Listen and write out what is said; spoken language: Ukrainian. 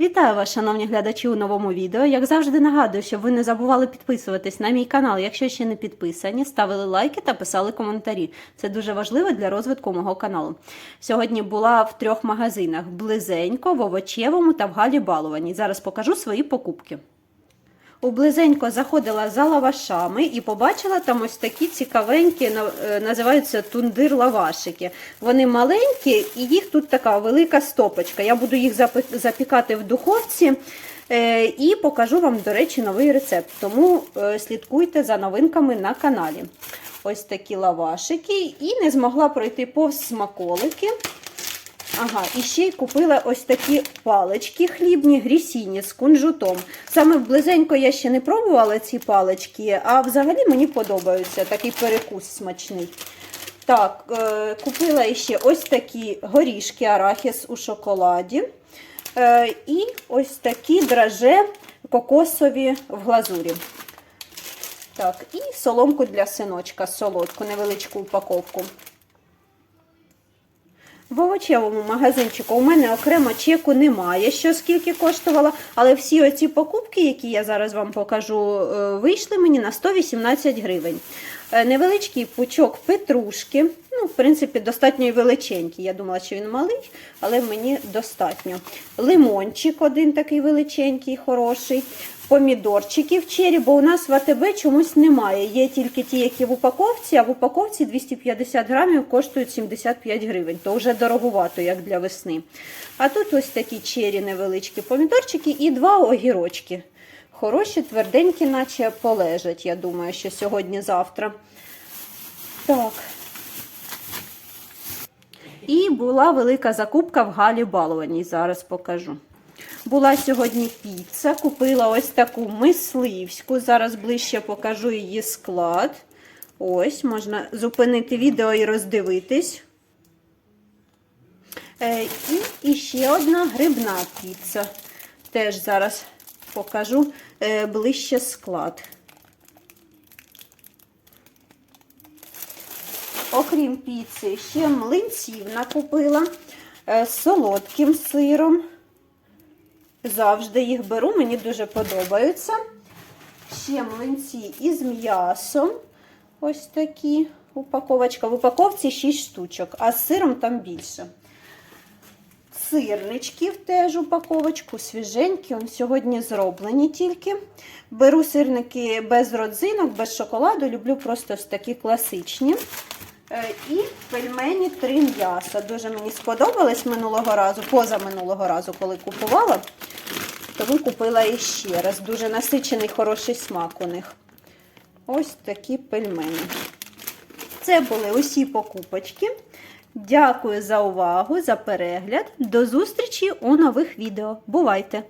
Вітаю вас, шановні глядачі, у новому відео. Як завжди нагадую, щоб ви не забували підписуватись на мій канал, якщо ще не підписані, ставили лайки та писали коментарі. Це дуже важливо для розвитку мого каналу. Сьогодні була в трьох магазинах: близенько, в овочевому та в Галі Балованій. Зараз покажу свої покупки. Близенько заходила за лавашами і побачила там ось такі цікавенькі, е, називаються тундир-лавашики. Вони маленькі і їх тут така велика стопочка. Я буду їх запікати в духовці е, і покажу вам, до речі, новий рецепт. Тому е, слідкуйте за новинками на каналі. Ось такі лавашики. І не змогла пройти повз смаколики. Ага, і ще й купила ось такі палички хлібні, грісіні з кунжутом. Саме близенько я ще не пробувала ці палички, а взагалі мені подобаються такий перекус смачний. Так, е, купила ще ось такі горішки арахіс у шоколаді. Е, і ось такі драже кокосові в глазурі. Так, і соломку для синочка, солодку, невеличку упаковку. В овочевому магазинчику у мене окремо чеку немає, що скільки коштувало, але всі оці покупки, які я зараз вам покажу, е, вийшли мені на 118 гривень. Е, Невеличкий пучок петрушки, ну, в принципі, достатньо і величенький. Я думала, що він малий, але мені достатньо. Лимончик один такий величенький, хороший. Помідорчиків чері, бо у нас в АТБ чомусь немає. Є тільки ті, які в упаковці, а в упаковці 250 грамів коштують 75 гривень. То вже дороговато, як для весни. А тут ось такі чері невеличкі помідорчики і два огірочки. Хороші, тверденькі, наче полежать. Я думаю, що сьогодні-завтра. Так. І була велика закупка в Галі Балованій. Зараз покажу. Була сьогодні піца, купила ось таку мисливську. Зараз ближче покажу її склад. Ось, можна зупинити відео і роздивитись. Е, і, ще одна грибна піца. Теж зараз покажу е, ближче склад. Окрім піци, ще млинців накупила е, з солодким сиром. Завжди їх беру, мені дуже подобаються. Ще млинці із м'ясом. Ось такі упаковочка. В упаковці 6 штучок, а з сиром там більше. Сирничків теж упаковочку, свіженькі, он сьогодні зроблені тільки. Беру сирники без родзинок, без шоколаду, люблю просто ось такі класичні. Е, І пельмені три м'яса. Дуже мені сподобались минулого разу, поза минулого разу, коли купувала. Тому купила іще раз. Дуже насичений, хороший смак у них. Ось такі пельмені. Це були усі покупочки. Дякую за увагу, за перегляд. До зустрічі у нових відео. Бувайте!